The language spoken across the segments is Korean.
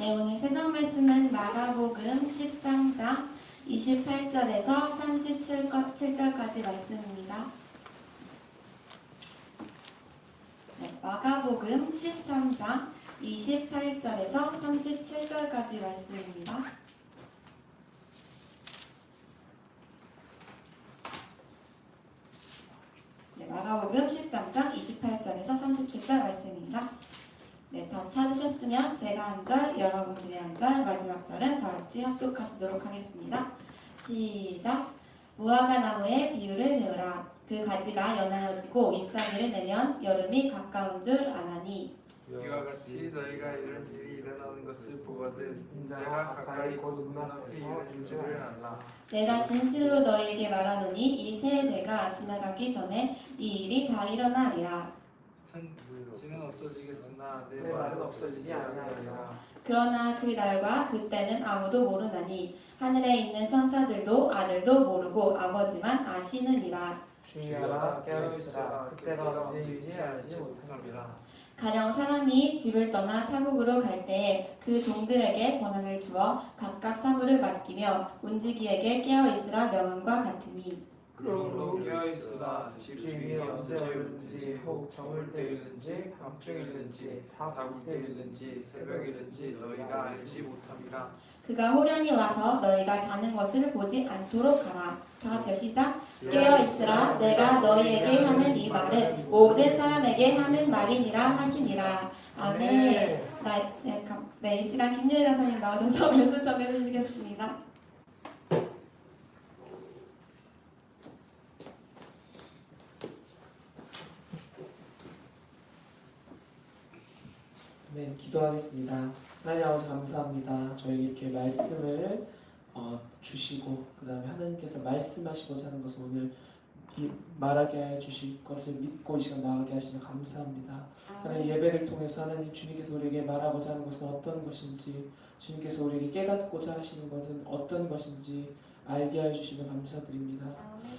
네, 오늘 새벽 말씀은 마가복음 13장 28절에서 37절까지 말씀입니다. 네, 마가복음 13장 28절에서 37절까지 말씀입니다. 네, 마가복음 13장 28절에서 37절 말씀입니다. 네, 다 찾으셨으면 제가 한 절, 여러분들이 한 절, 마지막 절은 다 같이 합독하시도록 하겠습니다. 시작. 무화과 나무의 비유를 배우라. 그 가지가 연하여지고 잎사귀를 내면 여름이 가까운 줄 아나니. 이와 같이 너희가 이런 일이 일어나는 것을 보거든 인자가 가까이 곧 눈앞에 이르는 줄을 알라 내가 진실로 너희에게 말하노니 이 세대가 지나가기 전에 이 일이 다 일어나리라. 천지는 없어지겠으나 내 말은 없어지지 아니하리라. 그러나 그 날과 그 때는 아무도 모르나니 하늘에 있는 천사들도 아들도 모르고 아버지만 아시느니라. 주의하라 깨어있으라. 그때가 언제인지 알지 못함이라. 가령 사람이 집을 떠나 타국으로 갈 때에 그 종들에게 권한을 주어 각각 사물을 맡기며 운지기에게 깨어 있으라 명함과 같으니 그러므로 깨어있으라 주인이 주인이 언제 오는지 혹 저물 때일는지 밤중일는지 다굴 때일는지 새벽일는지 너희가 알지 못함이라 그가 호련히 와서 너희가 자는 것을 보지 않도록 하라. 다 같이 시작. 깨어 있으라. 내가 너희에게 하는 이 말은 모든 사람에게 하는 말이니라 하시니라. 아멘. 나 이제 감- 네, 이 시간 김예일 선생님 나오셔서 말씀 전해 주시겠습니다. 네, 기도하겠습니다. 하나님 아버지 감사합니다. 저에게 이렇게 말씀을 어, 주시고 그 다음에 하나님께서 말씀하시고자 하는 것을 오늘 이 말하게 해 주실 것을 믿고 이 시간 나가게 하시면 감사합니다. 하나님 예배를 통해서 하나님 주님께서 우리에게 말하고자 하는 것은 어떤 것인지 주님께서 우리에게 깨닫고자 하시는 것은 어떤 것인지 알게 해 주시면 감사드립니다.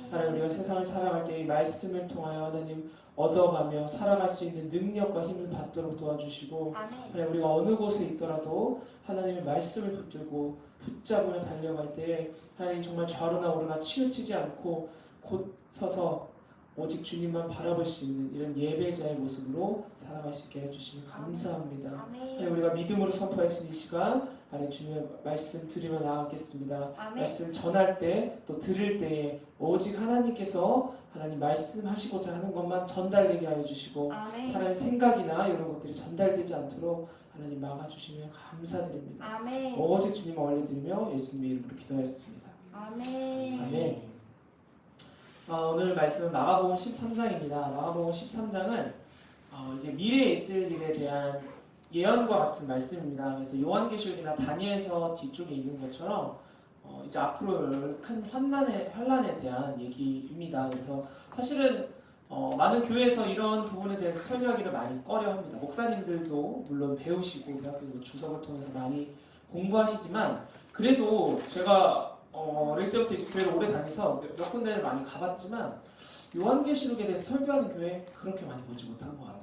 하나님 우리가 세상을 살아갈 때 이 말씀을 통하여 하나님 얻어가며 살아갈 수 있는 능력과 힘을 받도록 도와주시고 아멘. 우리가 어느 곳에 있더라도 하나님의 말씀을 붙들고 붙잡으며 달려갈 때 하나님 정말 좌로나 우로나 치우치지 않고 곧 서서 오직 주님만 바라볼 수 있는 이런 예배자의 모습으로 살아갈 수 있게 해주시면 감사합니다. 아멘. 우리가 믿음으로 선포했으니 이 시간 하나님 주님의 말씀 들으며 나아가겠습니다. 아멘. 말씀 전할 때 또 들을 때에 오직 하나님께서 하나님 말씀하시고자 하는 것만 전달되게 하여 주시고 아멘. 사람의 생각이나 이런 것들이 전달되지 않도록 하나님 막아주시면 감사드립니다. 아멘. 오직 주님 올려드리며 예수님의 이름으로 기도하였습니다. 아멘. 아멘. 어, 오늘 말씀은 마가복음 13장입니다. 마가복음 13장은 어, 이제 미래에 있을 일에 대한 예언과 같은 말씀입니다. 그래서 요한계시록이나 다니엘서 뒤쪽에 있는 것처럼 어, 이제 앞으로 큰 환난에 환란에 대한 얘기입니다. 그래서 사실은 어, 많은 교회에서 이런 부분에 대해서 설명하기를 많이 꺼려합니다. 목사님들도 물론 배우시고 대학교에서 주석을 통해서 많이 공부하시지만 그래도 제가 어, 어릴 때부터 이제 교회를 오래 다니서 몇, 몇 군데를 많이 가봤지만 요한계시록에 대해서 설교하는 교회 그렇게 많이 보지 못한 것 같아요.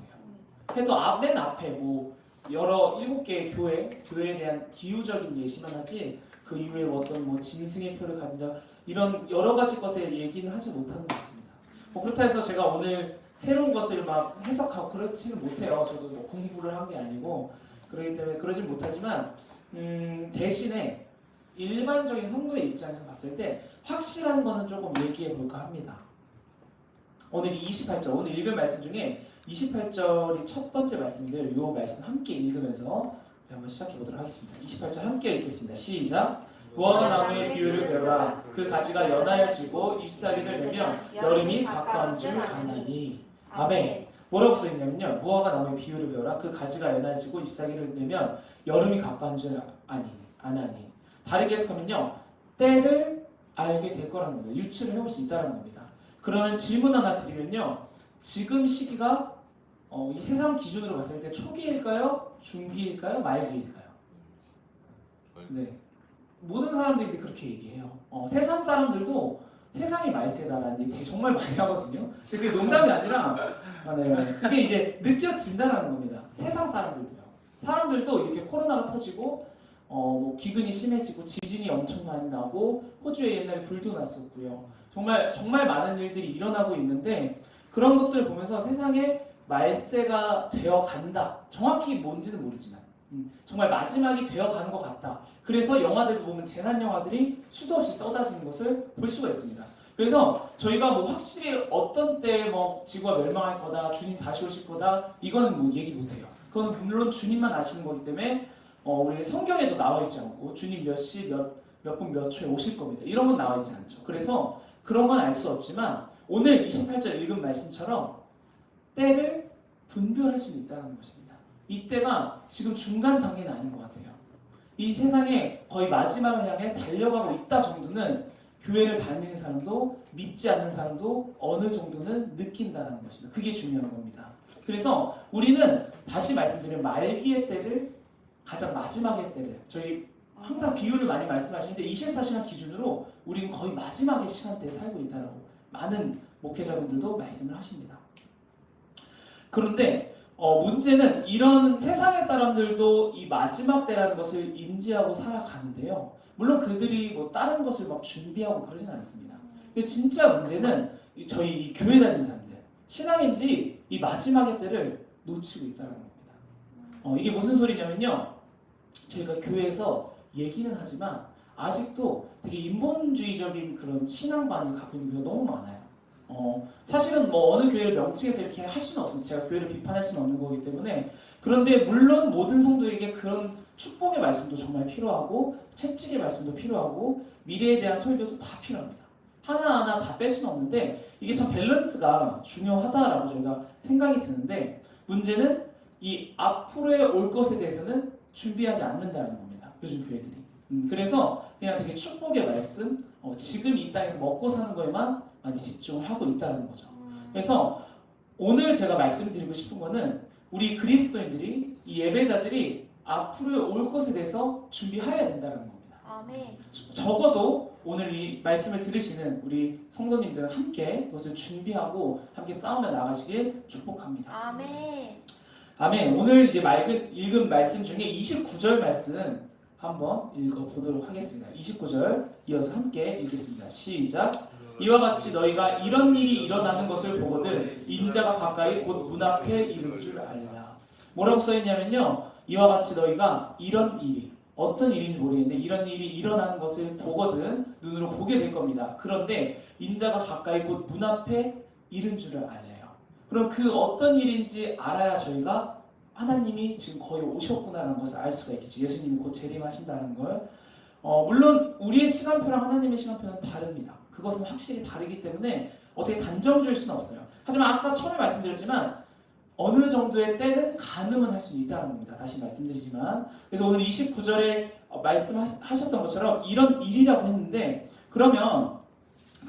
그래도 앞, 맨 앞에 뭐 여러 일곱 개의 교회, 교회에 대한 기후적인 예시만 하지 그 이후에 어떤 뭐 짐승의 표를 자 이런 여러 가지 것에 얘기는 하지 못하는 것 같습니다. 뭐 그렇다 해서 제가 오늘 새로운 것을 막 해석하고 그렇지는 못해요. 저도 뭐 공부를 한 게 아니고 그렇기 때문에 그러진 못하지만 음, 대신에 일반적인 성도의 입장에서 봤을 때 확실한 거는 조금 얘기해 볼까 합니다. 오늘 28절 오늘 읽은 말씀 중에 28절이 첫 번째 말씀인데요. 이 말씀 함께 읽으면서 한번 시작해 보도록 하겠습니다. 28절 함께 읽겠습니다. 시작. 무화과 나무의 비유를 배우라. 그 가지가 연하여지고 잎사귀를 내면 여름이 가까운 줄 아나니. 아멘. 뭐라고 써 있냐면요. 무화과 나무의 비유를 배우라. 그 가지가 연해지고 잎사귀를 내면 여름이 가까운 줄 아니 아나니. 다르게 해석하면요. 때를 알게 될 거라는 겁니다. 유추를 해볼 수 있다는 겁니다. 그러면 질문 하나 드리면요. 지금 시기가 어, 이 세상 기준으로 봤을 때 초기일까요? 중기일까요? 말기일까요? 네. 모든 사람들이 그렇게 얘기해요. 어, 세상 사람들도 세상이 말세다라는 얘기 정말 많이 하거든요. 근데 그게 농담이 아니라 아, 네. 그게 이제 느껴진다라는 겁니다. 세상 사람들도요. 사람들도 이렇게 코로나가 터지고 어, 뭐 기근이 심해지고 지진이 엄청 많이 나고 호주에 옛날에 불도 났었고요. 정말 정말 많은 일들이 일어나고 있는데 그런 것들을 보면서 세상에 말세가 되어 간다. 정확히 뭔지는 모르지만 음, 정말 마지막이 되어 가는 것 같다. 그래서 영화들도 보면 재난 영화들이 수도 없이 쏟아지는 것을 볼 수가 있습니다. 그래서 저희가 뭐 확실히 어떤 때 뭐 지구가 멸망할 거다, 주님 다시 오실 거다, 이거는 뭐 얘기 못 해요. 그건 물론 주님만 아시는 거기 때문에 어, 우리 성경에도 나와 있지 않고 주님 몇 시, 몇, 몇 분, 몇 초에 오실 겁니다. 이런 건 나와 있지 않죠. 그래서 그런 건 알 수 없지만 오늘 28절 읽은 말씀처럼 때를 분별할 수 있다는 것입니다. 이 때가 지금 중간 단계는 아닌 것 같아요. 이 세상에 거의 마지막을 향해 달려가고 있다 정도는 교회를 다니는 사람도 믿지 않는 사람도 어느 정도는 느낀다는 것입니다. 그게 중요한 겁니다. 그래서 우리는 다시 말씀드리면 말기의 때를 가장 마지막의 때를 저희 항상 비유를 많이 말씀하시는데 24시간 기준으로 우리는 거의 마지막의 시간대에 살고 있다라고 많은 목회자분들도 말씀을 하십니다. 그런데 어, 문제는 이런 세상의 사람들도 이 마지막 때라는 것을 인지하고 살아가는데요. 물론 그들이 뭐 다른 것을 막 준비하고 그러진 않습니다. 진짜 문제는 이 저희 이 교회 다니는 사람들, 신앙인들이 이 마지막의 때를 놓치고 있다는 겁니다. 어, 이게 무슨 소리냐면요. 저희가 교회에서 얘기는 하지만 아직도 되게 인본주의적인 그런 신앙관을 갖고 있는 교회가 너무 많아요. 어, 사실은 뭐 어느 교회를 명칭해서 이렇게 할 수는 없습니다. 제가 교회를 비판할 수는 없는 거기 때문에 그런데 물론 모든 성도에게 그런 축복의 말씀도 정말 필요하고 채찍의 말씀도 필요하고 미래에 대한 설교도 다 필요합니다. 하나하나 다 뺄 수는 없는데 이게 참 밸런스가 중요하다라고 저희가 생각이 드는데 문제는 이 앞으로의 올 것에 대해서는 준비하지 않는다는 겁니다. 요즘 교회들이. 음, 그래서 그냥 되게 축복의 말씀, 어, 지금 이 땅에서 먹고 사는 거에만 많이 집중을 하고 있다는 거죠. 그래서 오늘 제가 말씀드리고 싶은 거는 우리 그리스도인들이 이 예배자들이 앞으로 올 것에 대해서 준비해야 된다는 겁니다. 아멘. 적어도 오늘 이 말씀을 들으시는 우리 성도님들은 함께 그것을 준비하고 함께 싸우며 나가시길 축복합니다. 아멘. 아멘. 오늘 이제 맑은, 읽은 말씀 중에 29절 말씀 한번 읽어보도록 하겠습니다. 29절 이어서 함께 읽겠습니다. 시작. 이와 같이 너희가 이런 일이 일어나는 것을 보거든 인자가 가까이 곧 문 앞에 이른 줄 알라. 뭐라고 써있냐면요. 이와 같이 너희가 이런 일이 어떤 일인지 모르겠는데 이런 일이 일어나는 것을 보거든 눈으로 보게 될 겁니다. 그런데 인자가 가까이 곧 문 앞에 이른 줄을 알래요. 그럼 그 어떤 일인지 알아야 저희가 하나님이 지금 거의 오셨구나라는 것을 알 수가 있겠죠. 예수님이 곧 재림하신다는 걸. 어, 물론 우리의 시간표랑 하나님의 시간표는 다릅니다. 그것은 확실히 다르기 때문에 어떻게 단정 지을 수는 없어요. 하지만 아까 처음에 말씀드렸지만 어느 정도의 때는 가늠은 할 수 있다는 겁니다. 다시 말씀드리지만 그래서 오늘 29절에 말씀하셨던 것처럼 이런 일이라고 했는데 그러면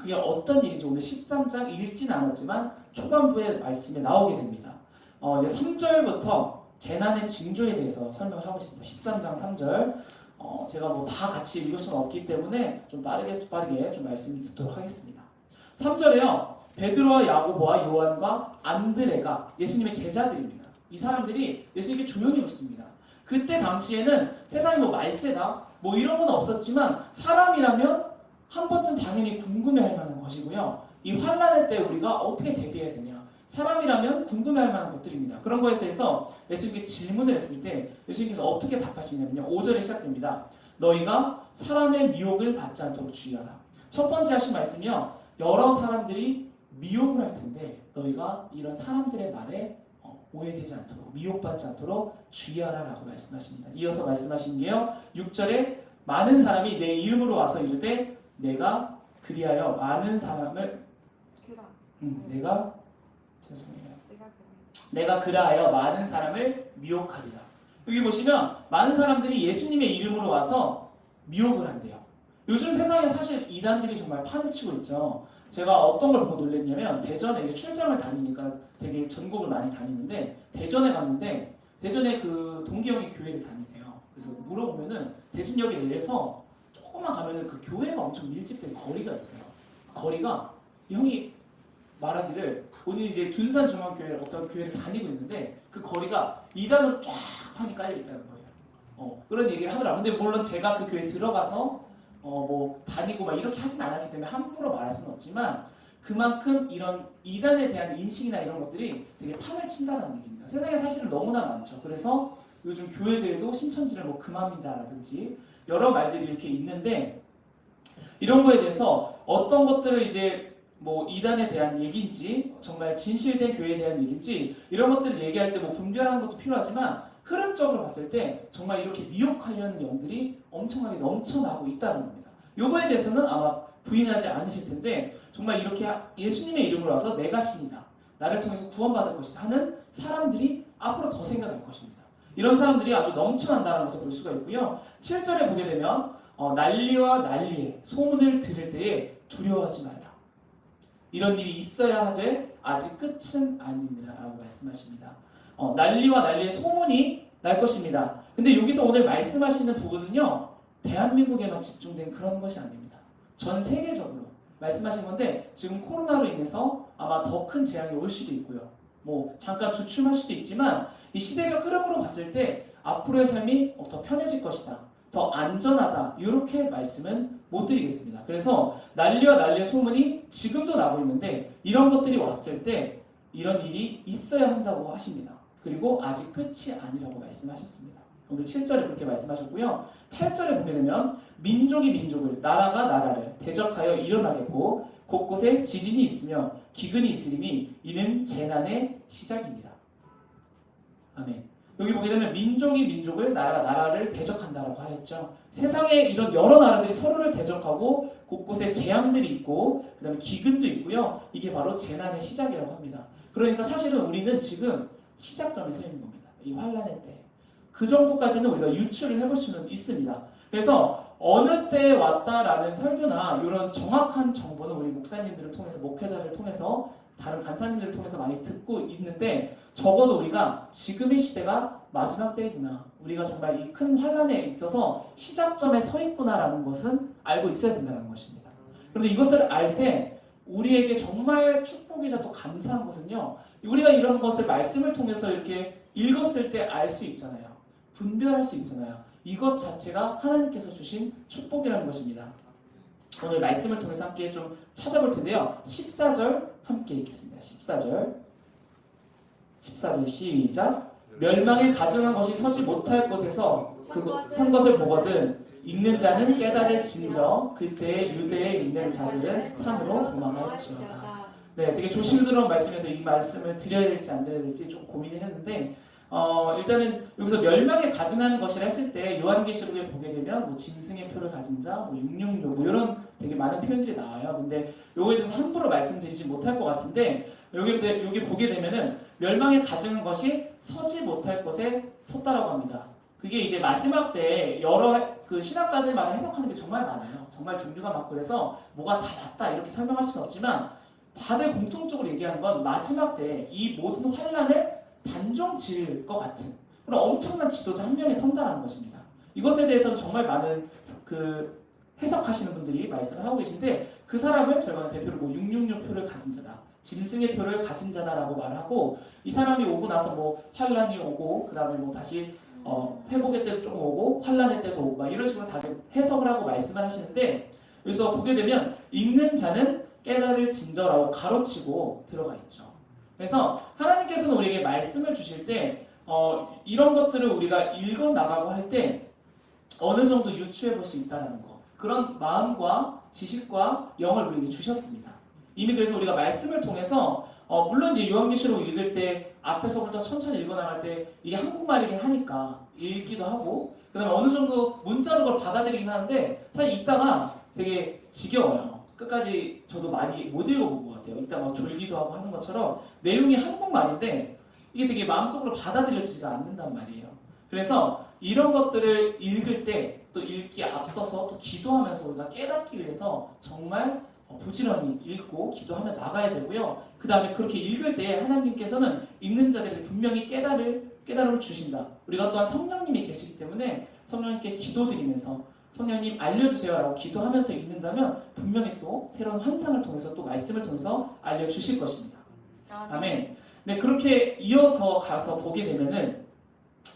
그게 어떤 일인지 오늘 13장 읽진 않았지만 초반부에 말씀에 나오게 됩니다. 어, 이제 3절부터 재난의 징조에 대해서 설명을 하고 있습니다. 13장 3절. 어, 제가 뭐 다 같이 읽을 수는 없기 때문에 좀 빠르게 빠르게 좀 말씀을 듣도록 하겠습니다. 3절에요. 베드로와 야고보와 요한과 안드레가 예수님의 제자들입니다. 이 사람들이 예수님께 조용히 묻습니다. 그때 당시에는 세상에 뭐 말세다 뭐 이런 건 없었지만 사람이라면 한 번쯤 당연히 궁금해할 만한 것이고요. 이 환란의 때 우리가 어떻게 대비해야 되냐? 사람이라면 궁금해할 만한 것들입니다. 그런 거에 대해서 예수님께 질문을 했을 때 예수님께서 어떻게 답하시냐면요. 5절에 시작됩니다. 너희가 사람의 미혹을 받지 않도록 주의하라. 첫 번째 하신 말씀이요. 여러 사람들이 미혹을 할 텐데 너희가 이런 사람들의 말에 어, 오해되지 않도록 미혹받지 않도록 주의하라라고 말씀하십니다. 이어서 말씀하신 게요. 6절에 많은 사람이 내 이름으로 와서 이르되 내가 그리하여 많은 사람을 그라. 음, 내가 죄송해요. 내가. 내가 그라하여 많은 사람을 미혹하리라. 여기 보시면 많은 사람들이 예수님의 이름으로 와서 미혹을 한대요. 요즘 세상에 사실 이단들이 정말 판을 치고 있죠. 제가 어떤 걸 보고 놀랬냐면 대전에 이제 출장을 다니니까 되게 전국을 많이 다니는데 대전에 갔는데 대전에 그 동기 형이 교회를 다니세요. 그래서 물어보면은 대신역에 내려서 조금만 가면은 그 교회가 엄청 밀집된 거리가 있어요. 그 거리가 이 형이 말하기를 본인이 이제 둔산 중앙교회 어떤 교회를 다니고 있는데 그 거리가 2단으로 쫙 판이 깔려 있다는 거예요. 어, 그런 얘기를 하더라고요. 근데 물론 제가 그 교회 들어가서 어, 뭐 다니고 막 이렇게 하진 않았기 때문에 함부로 말할 수는 없지만 그만큼 이런 이단에 대한 인식이나 이런 것들이 되게 판을 친다는 얘기입니다. 세상에 사실은 너무나 많죠. 그래서 요즘 교회들도 신천지를 뭐 금합니다라든지 여러 말들이 이렇게 있는데 이런 거에 대해서 어떤 것들을 이제 뭐 이단에 대한 얘기인지 정말 진실된 교회에 대한 얘기인지 이런 것들을 얘기할 때 뭐 분별하는 것도 필요하지만 흐름적으로 봤을 때 정말 이렇게 미혹하려는 영들이 엄청나게 넘쳐나고 있다는 겁니다. 요거에 대해서는 아마 부인하지 않으실 텐데 정말 이렇게 예수님의 이름으로 와서 내가 신이다. 나를 통해서 구원받을 것이다 하는 사람들이 앞으로 더 생겨날 것입니다. 이런 사람들이 아주 넘쳐난다는 것을 볼 수가 있고요. 7절에 보게 되면 어, 난리와 난리에 소문을 들을 때에 두려워하지 말라. 이런 일이 있어야 하되 아직 끝은 아닙니다라고 말씀하십니다. 어, 난리와 난리의 소문이 날 것입니다. 근데 여기서 오늘 말씀하시는 부분은요, 대한민국에만 집중된 그런 것이 아닙니다. 전 세계적으로 말씀하신 건데 지금 코로나로 인해서 아마 더 큰 재앙이 올 수도 있고요. 뭐 잠깐 주춤할 수도 있지만 이 시대적 흐름으로 봤을 때 앞으로의 삶이 어, 더 편해질 것이다. 더 안전하다. 이렇게 말씀은 못 드리겠습니다. 그래서 난리와 난리의 소문이 지금도 나고 있는데 이런 것들이 왔을 때 이런 일이 있어야 한다고 하십니다. 그리고 아직 끝이 아니라고 말씀하셨습니다. 오늘 7절에 그렇게 말씀하셨고요. 8절에 보게 되면 민족이 민족을 나라가 나라를 대적하여 일어나겠고 곳곳에 지진이 있으며 기근이 있으리니 이는 재난의 시작입니다. 아멘. 여기 보게 되면 민족이 민족을 나라가 나라를 대적한다라고 하였죠. 세상에 이런 여러 나라들이 서로를 대적하고 곳곳에 재앙들이 있고 그다음에 기근도 있고요. 이게 바로 재난의 시작이라고 합니다. 그러니까 사실은 우리는 지금 시작점에 서 있는 겁니다. 이 환란의 때. 그 정도까지는 우리가 유추를 해볼 수는 있습니다. 그래서 어느 때에 왔다라는 설교나 이런 정확한 정보는 우리 목사님들을 통해서 목회자를 통해서 다른 간사님들을 통해서 많이 듣고 있는데 적어도 우리가 지금의 시대가 마지막 때이구나. 우리가 정말 이 큰 환란에 있어서 시작점에 서 있구나라는 것은 알고 있어야 된다는 것입니다. 그런데 이것을 알 때 우리에게 정말 축복이자 또 감사한 것은요. 우리가 이런 것을 말씀을 통해서 이렇게 읽었을 때 알 수 있잖아요. 분별할 수 있잖아요. 이것 자체가 하나님께서 주신 축복이라는 것입니다. 오늘 말씀을 통해서 함께 좀 찾아볼 텐데요. 14절 함께 읽겠습니다. 14절. 14절 시작. 멸망에 가증한 것이 서지 못할 곳에서 그산 것을 보거든 읽는 자는 깨달을 진저 그때 유대에 있는 자들은 산으로 도망할지어다. 네, 되게 조심스러운 말씀에서 이 말씀을 드려야 될지 안 드려야 될지 좀 고민을 했는데 어, 일단은 여기서 멸망에 가증하는 것이라 했을 때 요한계시록에 보게 되면 뭐 짐승의 표를 가진 자, 뭐 육육육 뭐 이런 되게 많은 표현들이 나와요. 근데 요거에 대해서 함부로 말씀드리지 못할 것 같은데 여기 여기 보게 되면은 멸망에 가증한 것이 서지 못할 곳에 섰다라고 합니다. 그게 이제 마지막 때 여러 그 신학자들마다 해석하는 게 정말 많아요. 정말 종류가 많고 그래서 뭐가 다 맞다 이렇게 설명할 수는 없지만 다들 공통적으로 얘기하는 건 마지막 때 이 모든 환란을 단종 지을 것 같은 그런 엄청난 지도자 한 명이 선다라는 것입니다. 이것에 대해서는 정말 많은 그 해석하시는 분들이 말씀을 하고 계신데 그 사람을 저희가 대표로 뭐 666 표를 가진 자다. 짐승의 표를 가진 자다라고 말하고 이 사람이 오고 나서 뭐 환란이 오고 그 다음에 뭐 다시 어, 회복의 때도 좀 오고 환란의 때도 오고 막 이런 식으로 다들 해석을 하고 말씀을 하시는데 여기서 보게 되면 읽는 자는 깨달을 진저라고 가로치고 들어가 있죠. 그래서 하나님께서는 우리에게 말씀을 주실 때 어, 이런 것들을 우리가 읽어 나가고 할 때 어느 정도 유추해 볼 수 있다는 거 그런 마음과 지식과 영을 우리에게 주셨습니다. 이미 그래서 우리가 말씀을 통해서 어, 물론 이제 요한계시록 읽을 때 앞에서부터 천천히 읽어 나갈 때 이게 한국말이긴 하니까 읽기도 하고 그다음에 어느 정도 문자적으로 받아들이긴 하는데 사실 읽다가 되게 지겨워요. 끝까지 저도 많이 못 읽어본 것 같아요. 이따 막 졸기도 하고 하는 것처럼 내용이 한국말인데 이게 되게 마음속으로 받아들여지지가 않는단 말이에요. 그래서 이런 것들을 읽을 때 또 읽기 앞서서 또 기도하면서 우리가 깨닫기 위해서 정말 어, 부지런히 읽고 기도하며 나가야 되고요. 그 다음에 그렇게 읽을 때 하나님께서는 읽는 자들에게 분명히 깨달을 깨달음을 주신다. 우리가 또한 성령님이 계시기 때문에 성령님께 기도드리면서 성령님 알려주세요라고 기도하면서 읽는다면 분명히 또 새로운 환상을 통해서 또 말씀을 통해서 알려주실 것입니다. 아멘. 네, 그렇게 이어서 가서 보게 되면은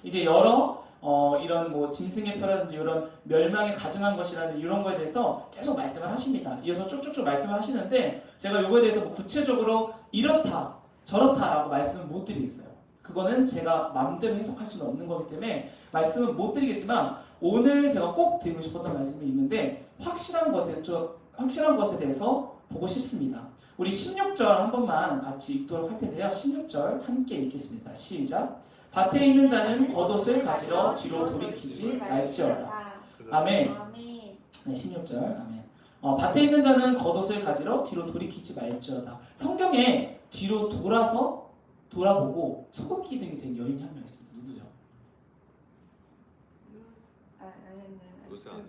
이제 여러 어, 이런 뭐 짐승의 표라든지 이런 멸망에 가증한 것이라는 이런 거에 대해서 계속 말씀을 하십니다. 이어서 쭉쭉쭉 말씀을 하시는데 제가 이거에 대해서 뭐 구체적으로 이렇다 저렇다라고 말씀을 못 드리겠어요. 그거는 제가 마음대로 해석할 수는 없는 거기 때문에 말씀은 못 드리겠지만 오늘 제가 꼭 드리고 싶었던 말씀이 있는데 확실한 것에 좀 확실한 것에 대해서 보고 싶습니다. 우리 16절 한 번만 같이 읽도록 할 텐데요. 16절 함께 읽겠습니다. 시작. 밭에 있는 자는 겉옷을 가지러 뒤로 돌이키지 말지어다. 아멘. 네, 16절. 아멘. 어, 밭에 있는 자는 겉옷을 가지러 뒤로 돌이키지 말지어다. 성경에 뒤로 돌아서 돌아보고 소금 기둥이 된 여인이 한 명 있습니다. 누구죠? 아, 아니네. 우선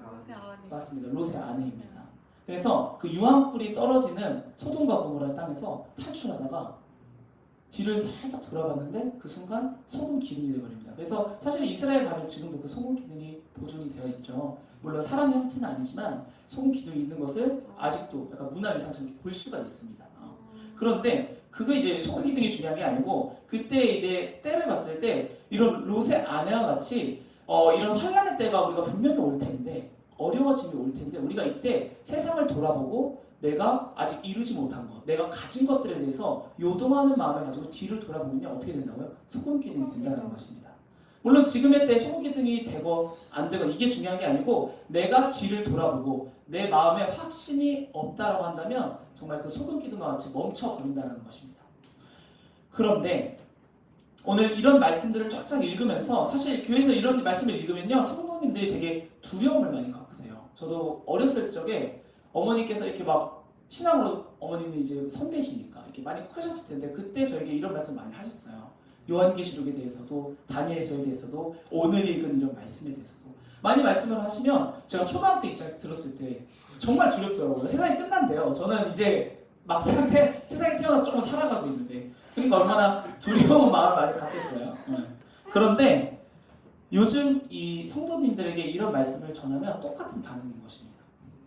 로세 아니. 맞습니다. 롯의 아내입니다. 그래서 그 유황불이 떨어지는 소돔과 고모라 땅에서 탈출하다가 뒤를 살짝 돌아봤는데 그 순간 소금 기둥이 되어버립니다. 그래서 사실 이스라엘 가면 지금도 그 소금 기둥이 보존이 되어 있죠. 물론 사람 형체는 아니지만 소금 기둥이 있는 것을 아직도 약간 문화 유산처럼 볼 수가 있습니다. 어. 그런데 그거 이제 소금 기둥이 중요한 게 아니고 그때 이제 때를 봤을 때 이런 롯의 아내와 같이 어, 이런 환란의 때가 우리가 분명히 올 텐데 어려워짐이 올 텐데 우리가 이때 세상을 돌아보고 내가 아직 이루지 못한 것, 내가 가진 것들에 대해서 요동하는 마음을 가지고 뒤를 돌아보면요 어떻게 된다고요? 소금 기둥이 된다는 것입니다. 물론 지금의 때 소금 기둥이 되고 안 되고 이게 중요한 게 아니고 내가 뒤를 돌아보고 내 마음에 확신이 없다라고 한다면 정말 그 소금 기둥과 같이 멈춰 버린다는 것입니다. 그런데 오늘 이런 말씀들을 쫙쫙 읽으면서 사실 교회에서 이런 말씀을 읽으면요 성도님들이 되게 두려움을 많이 갖으세요. 저도 어렸을 적에 어머니께서 이렇게 막 신앙으로 어머님이 이제 선배시니까 이렇게 많이 크셨을 텐데 그때 저에게 이런 말씀 많이 하셨어요. 요한계시록에 대해서도 다니엘서에 대해서도 오늘 읽은 이런 말씀에 대해서도 많이 말씀을 하시면 제가 초등학생 입장에서 들었을 때 정말 두렵더라고요. 세상이 끝난대요. 저는 이제 막상 태, 세상에 태어나서 조금 살아가고 있는데 그러니까 얼마나 두려운 마음을 많이 갖겠어요. 네. 그런데 요즘 이 성도님들에게 이런 말씀을 전하면 똑같은 반응인 것입니다.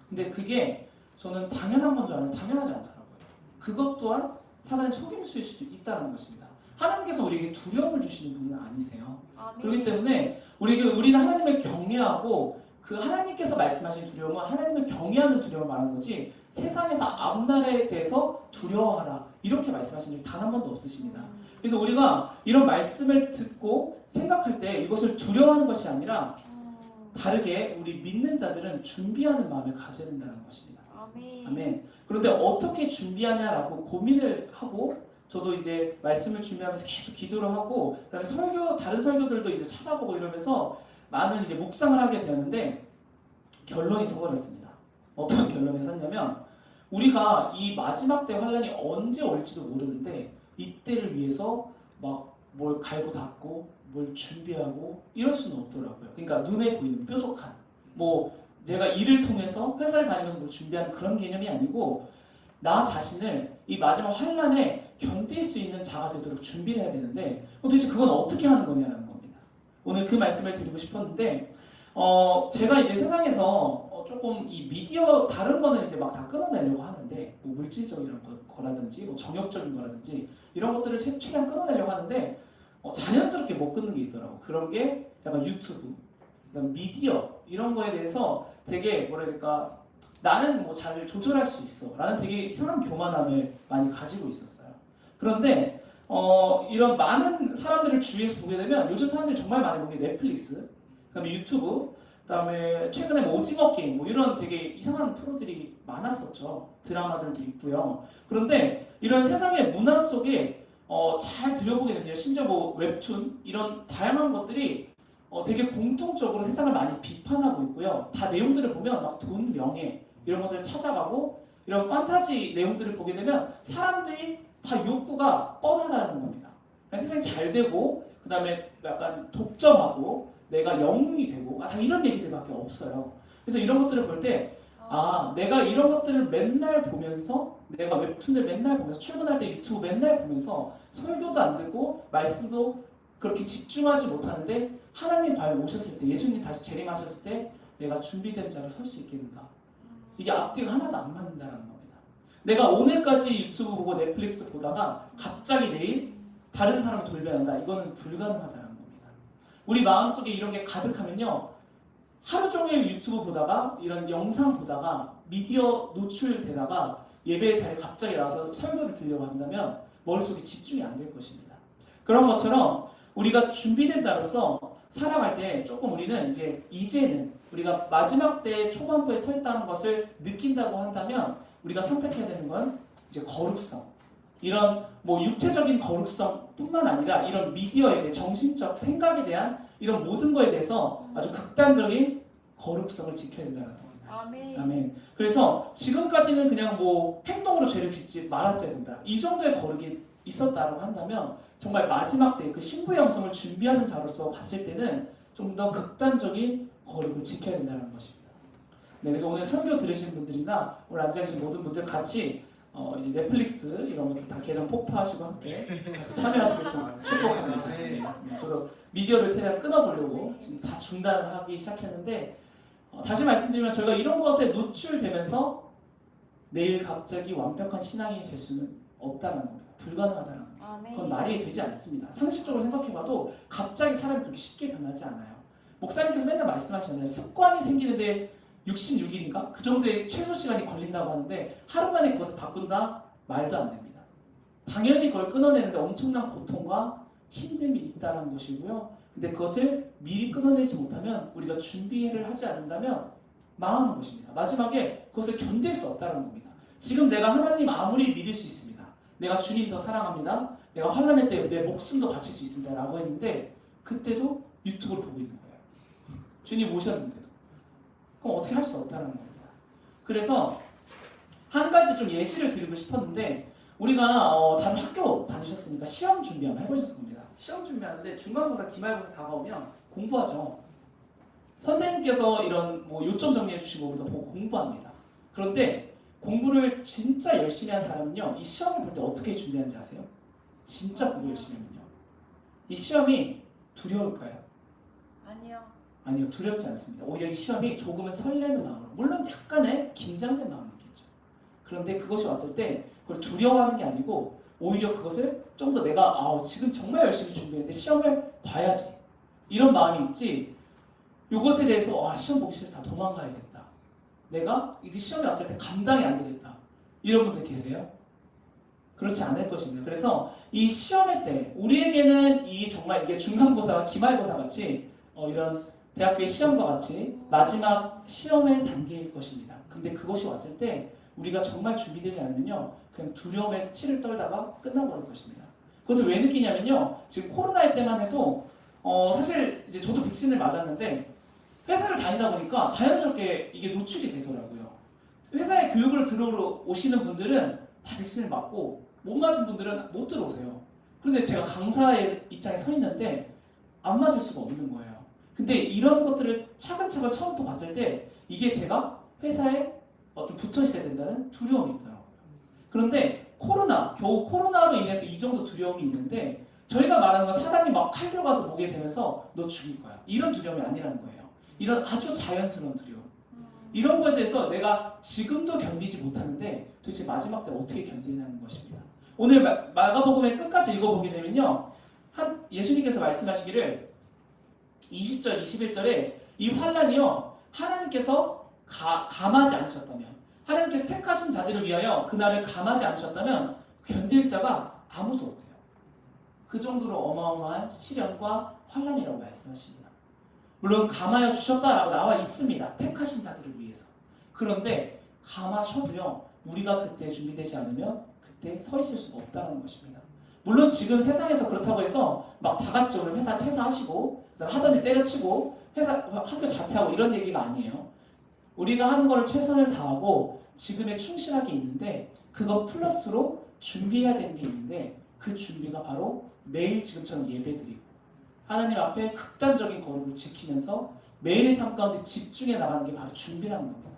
근데 그게 저는 당연한 건줄 아는데 당연하지 않더라고요. 그것 또한 사단의 속임수일 수도 있다는 것입니다. 하나님께서 우리에게 두려움을 주시는 분은 아니세요. 그렇기 때문에 우리에게 우리는 하나님을 경외하고 그 하나님께서 말씀하신 두려움은 하나님을 경외하는 두려움을 말하는 거지 세상에서 앞날에 대해서 두려워하라 이렇게 말씀하신 적이 단 한 번도 없으십니다. 그래서 우리가 이런 말씀을 듣고 생각할 때 이것을 두려워하는 것이 아니라 다르게 우리 믿는 자들은 준비하는 마음을 가져야 된다는 것입니다. 아멘. 아멘. 그런데 어떻게 준비하냐라고 고민을 하고 저도 이제 말씀을 준비하면서 계속 기도를 하고 그다음에 설교 다른 설교들도 이제 찾아보고 이러면서 많은 이제 묵상을 하게 되었는데 결론이 서버렸습니다. 어떤 결론이 섰냐면 우리가 이 마지막 때 환란이 언제 올지도 모르는데 이때를 위해서 막 뭘 갈고 닦고 뭘 준비하고 이럴 수는 없더라고요. 그러니까 눈에 보이는 뾰족한 뭐 제가 일을 통해서 회사를 다니면서 뭘 준비하는 그런 개념이 아니고 나 자신을 이 마지막 환란에 견딜 수 있는 자가 되도록 준비를 해야 되는데 그럼 도대체 그건 어떻게 하는 거냐라는 겁니다. 오늘 그 말씀을 드리고 싶었는데 어 제가 이제 세상에서 어, 조금 이 미디어 다른 거는 이제 막 다 끊어내려고 하는데 뭐 물질적인 거, 거라든지 뭐 정욕적인 거라든지 이런 것들을 최- 최대한 끊어내려고 하는데 어, 자연스럽게 못 끊는 게 있더라고. 그런 게 약간 유튜브, 미디어 이런 거에 대해서 되게 뭐라 해야 될까 나는 뭐 잘 조절할 수 있어. 라는 되게 이상한 교만함을 많이 가지고 있었어요. 그런데 어, 이런 많은 사람들을 주위에서 보게 되면 요즘 사람들이 정말 많이 보는 게 넷플릭스, 그다음에 유튜브, 그다음에 최근에 뭐 오징어 게임 뭐 이런 되게 이상한 프로들이 많았었죠. 드라마들도 있고요. 그런데 이런 세상의 문화 속에 어, 잘 들여보게 되면 심지어 뭐 웹툰 이런 다양한 것들이 어, 되게 공통적으로 세상을 많이 비판하고 있고요. 다 내용들을 보면 막 돈, 명예 이런 것들을 찾아가고 이런 판타지 내용들을 보게 되면 사람들이 다 욕구가 뻔하다는 겁니다. 세상이 잘 되고 그 다음에 약간 독점하고 내가 영웅이 되고 아, 다 이런 얘기들밖에 없어요. 그래서 이런 것들을 볼 때 아, 내가 이런 것들을 맨날 보면서 내가 웹툰을 맨날 보면서 출근할 때 유튜브 맨날 보면서 설교도 안 듣고 말씀도 그렇게 집중하지 못하는데 하나님 과연 오셨을 때 예수님 다시 재림하셨을 때 내가 준비된 자로 설 수 있겠는가? 이게 앞뒤가 하나도 안 맞는다는 겁니다. 내가 오늘까지 유튜브 보고 넷플릭스 보다가 갑자기 내일 다른 사람을 돌변한다. 이거는 불가능하다는 겁니다. 우리 마음속에 이런 게 가득하면요. 하루 종일 유튜브 보다가 이런 영상 보다가 미디어 노출되다가 예배 자리에 갑자기 나와서 설교를 들려고 한다면 머릿속에 집중이 안 될 것입니다. 그런 것처럼 우리가 준비된 자로서 살아갈 때 조금 우리는 이제 이제는 우리가 마지막 때 초반부에 서 있다는 것을 느낀다고 한다면 우리가 선택해야 되는 건 이제 거룩성. 이런 뭐 육체적인 거룩성뿐만 아니라 이런 미디어에 대해 정신적 생각에 대한 이런 모든 거에 대해서 아주 극단적인 거룩성을 지켜야 된다는 겁니다. 아멘. 아멘. 그래서 지금까지는 그냥 뭐 행동으로 죄를 짓지 말았어야 된다. 이 정도의 거룩이 있었다고 한다면 정말 마지막 때 그 신부의 영성을 준비하는 자로서 봤을 때는 좀 더 극단적인 거룩을 지켜야 된다는 것입니다. 네, 그래서 오늘 설교 들으신 분들이나 오늘 앉아 계신 모든 분들 같이 어, 이제 넷플릭스 이런 것들 다 계정 폭파하시고 함께 같이 참여하시길 축복합니다. 네, 네, 저도 미디어를 최대한 끊어보려고 지금 다 중단을 하기 시작했는데 어, 다시 말씀드리면 저희가 이런 것에 노출되면서 내일 갑자기 완벽한 신앙이 될 수는 없다는 겁니다. 불가능하다는 겁니다. 아멘. 그건 말이 되지 않습니다. 상식적으로 생각해봐도 갑자기 사람이 그렇게 쉽게 변하지 않아요. 목사님께서 맨날 말씀하시잖아요. 습관이 생기는데 66일인가? 그 정도의 최소 시간이 걸린다고 하는데 하루 만에 그것을 바꾼다? 말도 안 됩니다. 당연히 그걸 끊어내는데 엄청난 고통과 힘듦이 있다는 것이고요. 근데 그것을 미리 끊어내지 못하면 우리가 준비를 하지 않는다면 망하는 것입니다. 마지막에 그것을 견딜 수 없다는 겁니다. 지금 내가 하나님 아무리 믿을 수 있습니다. 내가 주님 더 사랑합니다. 내가 환란의 때 내 목숨도 바칠 수 있습니다. 라고 했는데 그때도 유튜브를 보고 있는 거예요. 주님 오셨는데도. 그럼 어떻게 할 수 없다는 겁니다. 그래서 한 가지 좀 예시를 드리고 싶었는데 우리가 어, 다들 학교 다니셨으니까 시험 준비 한번 해보셨을 겁니다. 시험 준비하는데 중간고사, 기말고사 다가오면 공부하죠. 선생님께서 이런 뭐 요점 정리해 주시고 우리가 보고 공부합니다. 그런데 공부를 진짜 열심히 한 사람은요, 이 시험을 볼 때 어떻게 준비하는지 아세요? 진짜 공부 열심히 하면요. 이 시험이 두려울까요? 아니요. 아니요, 두렵지 않습니다. 오히려 이 시험이 조금은 설레는 마음으로, 물론 약간의 긴장된 마음이 있겠죠. 그런데 그것이 왔을 때 그걸 두려워하는 게 아니고 오히려 그것을 좀 더 내가 아, 지금 정말 열심히 준비했는데 시험을 봐야지 이런 마음이 있지. 이것에 대해서 아, 시험 보기 싫다, 도망가야겠다. 내가 이 시험이 왔을 때 감당이 안 되겠다. 이런 분들 계세요? 그렇지 않을 것입니다. 그래서 이 시험의 때 우리에게는 이 정말 이게 중간고사와 기말고사 같이 어, 이런 대학교의 시험과 같이 마지막 시험의 단계일 것입니다. 근데 그것이 왔을 때 우리가 정말 준비되지 않으면요, 그냥 두려움에 치를 떨다가 끝나버릴 것입니다. 그것을 왜 느끼냐면요, 지금 코로나의 때만 해도 어, 사실 이제 저도 백신을 맞았는데 회사를 다니다 보니까 자연스럽게 이게 노출이 되더라고요. 회사에 교육을 들어오러 오시는 분들은 다 백신을 맞고 못 맞은 분들은 못 들어오세요. 그런데 제가 강사의 입장에 서 있는데 안 맞을 수가 없는 거예요. 근데 이런 것들을 차근차근 처음부터 봤을 때 이게 제가 회사에 어, 좀 붙어 있어야 된다는 두려움이 있더라고요. 그런데 코로나, 겨우 코로나로 인해서 이 정도 두려움이 있는데 저희가 말하는 건 사단이 막 칼 들어가서 목에 대면서 너 죽일 거야. 이런 두려움이 아니라는 거예요. 이런 아주 자연스러운 두려움. 음. 이런 거에 대해서 내가 지금도 견디지 못하는데 도대체 마지막 때 어떻게 견디냐는 것입니다. 오늘 마- 마가복음의 끝까지 읽어보게 되면요. 한 예수님께서 말씀하시기를 20절, 21절에 이 환란이요. 하나님께서 가, 감하지 않으셨다면 하나님께서 택하신 자들을 위하여 그날을 감하지 않으셨다면 견딜 자가 아무도 없대요. 그 정도로 어마어마한 시련과 환란이라고 말씀하십니다. 물론 감하여 주셨다라고 나와 있습니다. 택하신 자들을 위해서. 그런데 감하셔도요. 우리가 그때 준비되지 않으면 그때 서 있을 수가 없다는 것입니다. 물론 지금 세상에서 그렇다고 해서 막 다 같이 오늘 회사 퇴사하시고 하던 일 때려치고 회사 학교 자퇴하고 이런 얘기가 아니에요. 우리가 하는 걸 최선을 다하고 지금에 충실하게 있는데 그거 플러스로 준비해야 되는 게 있는데 그 준비가 바로 매일 지금처럼 예배드리고 하나님 앞에 극단적인 거룩을 지키면서 매일의 삶 가운데 집중해 나가는 게 바로 준비라는 겁니다.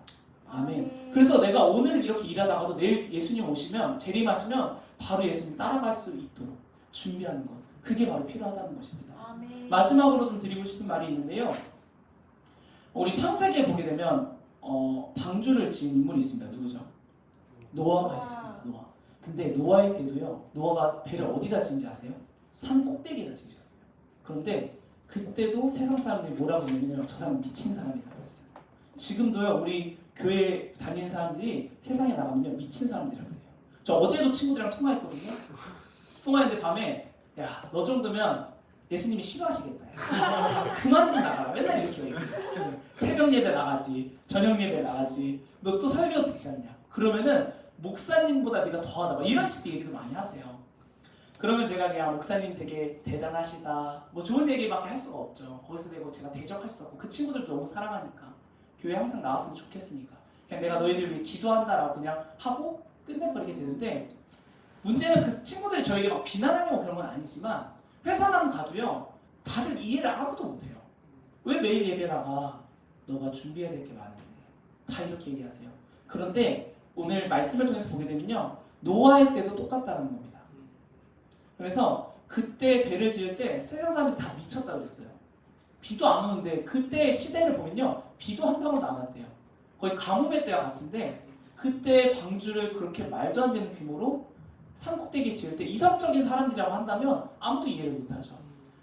아멘. 그래서 내가 오늘 이렇게 일하다가도 내일 예수님 오시면 재림하시면 바로 예수님 따라갈 수 있도록 준비하는 것. 그게 바로 필요하다는 것입니다. 아멘. 마지막으로 좀 드리고 싶은 말이 있는데요. 우리 창세기에 보게 되면 어, 방주를 지은 인물이 있습니다. 누구죠? 노아가 있습니다. 노아. 근데 노아의 때도요. 노아가 배를 어디다 지은지 아세요? 산 꼭대기에다 지으셨어요. 그런데 그때도 세상 사람들이 뭐라고 하냐면요. 저 사람 미친 사람이라고 했어요. 지금도요. 우리 교회 다니는 사람들이 세상에 나가면요. 미친 사람들이라고 해요. 저 어제도 친구들이랑 통화했거든요. 통화했는데 밤에 야 너 정도면 예수님이 싫어하시겠다. 그만 좀 나가라. 맨날 이렇게 얘기해. 새벽 예배 나가지, 저녁 예배 나가지. 너 또 설교 듣지 않냐? 그러면은 목사님보다 네가 더하다. 막 이런 식의 얘기도 많이 하세요. 그러면 제가 그냥 목사님 되게 대단하시다. 뭐 좋은 얘기밖에 할 수가 없죠. 거기서 대고 제가 대적할 수도 없고 그 친구들도 너무 사랑하니까 교회 항상 나왔으면 좋겠으니까 그냥 내가 너희들 위해 기도한다라고 그냥 하고 끝내버리게 되는데 문제는 그 친구들이 저에게 막 비난하려고 그런 건 아니지만 회사만 가도요 다들 이해를 아무도 못해요. 왜 매일 예배 나가? 너가 준비해야 될 게 많은데 다 이렇게 얘기하세요. 그런데 오늘 말씀을 통해서 보게 되면요 노아의 때도 똑같다는 겁니다. 그래서 그때 배를 지을 때 세상 사람들이 다 미쳤다고 그랬어요. 비도 안 오는데 그때 시대를 보면요 비도 한 방울도 안 왔대요. 거의 가뭄의 때와 같은데 그때 방주를 그렇게 말도 안 되는 규모로 산꼭대기 지을 때 이성적인 사람들이라고 한다면 아무도 이해를 못하죠.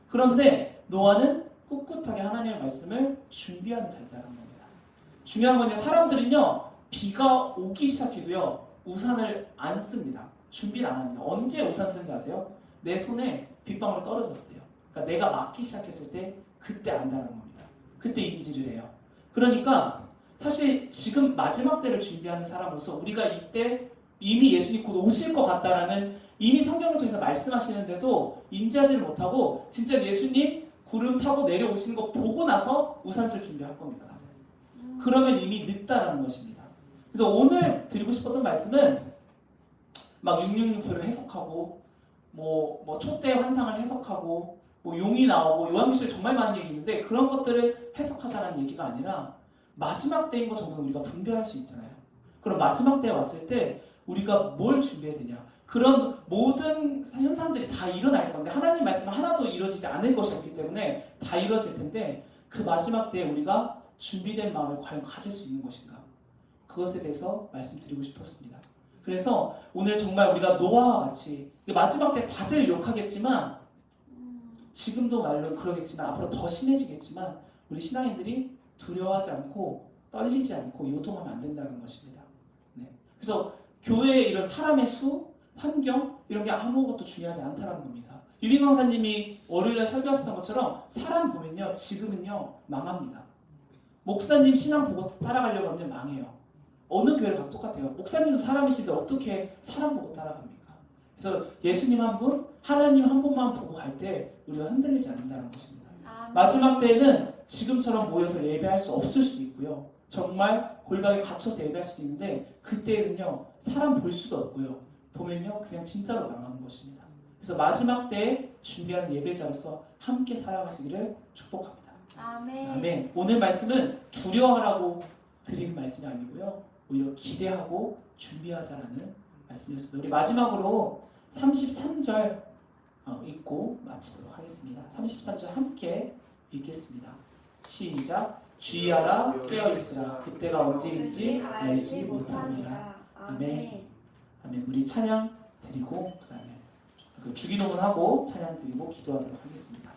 그런데 노아는 꿋꿋하게 하나님의 말씀을 준비하는 자였다는 겁니다. 중요한 건 사람들은요 비가 오기 시작해도요 우산을 안 씁니다. 준비를 안 합니다. 언제 우산 쓰는지 아세요? 내 손에 빗방울이 떨어졌을 때요. 그러니까 내가 맞기 시작했을 때 그때 안다는 겁니다. 그때 인지를 해요. 그러니까 사실 지금 마지막 때를 준비하는 사람으로서 우리가 이때 이미 예수님 곧 오실 것 같다라는 이미 성경을 통해서 말씀하시는데도 인지하지를 못하고 진짜 예수님 구름 타고 내려오시는 거 보고 나서 우산 쓸 준비할 겁니다. 그러면 이미 늦다라는 것입니다. 그래서 오늘 드리고 싶었던 말씀은 막 666표를 해석하고 뭐, 뭐 촛대 환상을 해석하고 뭐 용이 나오고 요한계시록에 정말 많은 얘기 있는데 그런 것들을 해석하자는 얘기가 아니라 마지막 때인 거 정도는 우리가 분별할 수 있잖아요. 그럼 마지막 때에 왔을 때 우리가 뭘 준비해야 되냐? 그런 모든 현상들이 다 일어날 건데 하나님 말씀은 하나도 이루어지지 않을 것이 없기 때문에 다 이루어질 텐데 그 마지막 때에 우리가 준비된 마음을 과연 가질 수 있는 것인가? 그것에 대해서 말씀드리고 싶었습니다. 그래서 오늘 정말 우리가 노아와 같이 마지막 때 다들 욕하겠지만 지금도 말로 그러겠지만 앞으로 더 심해지겠지만 우리 신앙인들이 두려워하지 않고 떨리지 않고 요동하면 안 된다는 것입니다. 네. 그래서 교회의 이런 사람의 수, 환경 이런 게 아무것도 중요하지 않다는 겁니다. 유빈 강사님이 월요일에 설교하셨던 것처럼 사람 보면요 지금은요 망합니다. 목사님 신앙 보고 따라가려고 하면 망해요. 어느 교회를 가도 똑같아요. 목사님도 사람이신데 어떻게 사람 보고 따라갑니까? 그래서 예수님 한 분, 하나님 한 분만 보고 갈 때 우리가 흔들리지 않는다는 것입니다. 마지막 때에는 지금처럼 모여서 예배할 수 없을 수도 있고요. 정말 골방에 갇혀서 예배할 수도 있는데 그때는요 사람 볼 수도 없고요. 보면요 그냥 진짜로 망하는 것입니다. 그래서 마지막 때에 준비하는 예배자로서 함께 살아가시기를 축복합니다. 아멘. 아멘. 오늘 말씀은 두려워하라고 드리는 말씀이 아니고요. 오히려 기대하고 준비하자라는 말씀이었습니다. 우리 마지막으로 33절 어, 읽고 마치도록 하겠습니다. 33절 함께 읽겠습니다. 시작. 주의하라 깨어있으라 그때가 언제인지 알지 못합니다. 아멘. 아멘. 우리 찬양 드리고 그 다음에 그 주기도문 하고 찬양 드리고 기도하도록 하겠습니다.